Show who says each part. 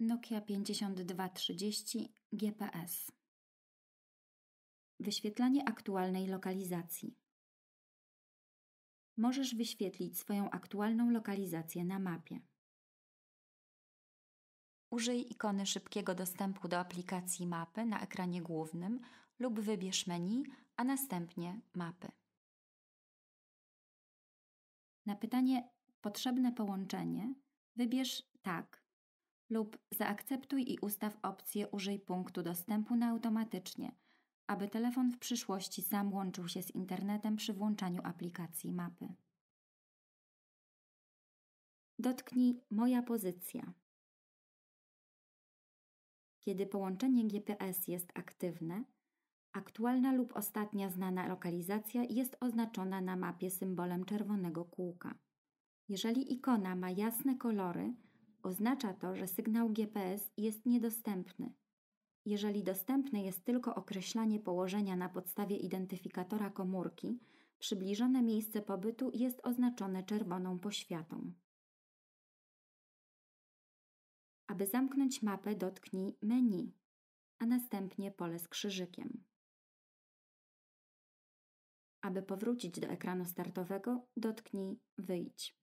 Speaker 1: Nokia 5230 GPS. Wyświetlanie aktualnej lokalizacji. Możesz wyświetlić swoją aktualną lokalizację na mapie. Użyj ikony szybkiego dostępu do aplikacji mapy na ekranie głównym lub wybierz menu, a następnie mapy. Na pytanie Potrzebne połączenie wybierz tak lub zaakceptuj i ustaw opcję Użyj punktu dostępu na automatycznie, aby telefon w przyszłości sam łączył się z internetem przy włączaniu aplikacji mapy. Dotknij Moja pozycja. Kiedy połączenie GPS jest aktywne, aktualna lub ostatnia znana lokalizacja jest oznaczona na mapie symbolem czerwonego kółka. Jeżeli ikona ma jasne kolory, oznacza to, że sygnał GPS jest niedostępny. Jeżeli dostępne jest tylko określanie położenia na podstawie identyfikatora komórki, przybliżone miejsce pobytu jest oznaczone czerwoną poświatą. Aby zamknąć mapę, dotknij menu, a następnie pole z krzyżykiem. Aby powrócić do ekranu startowego, dotknij Wyjdź.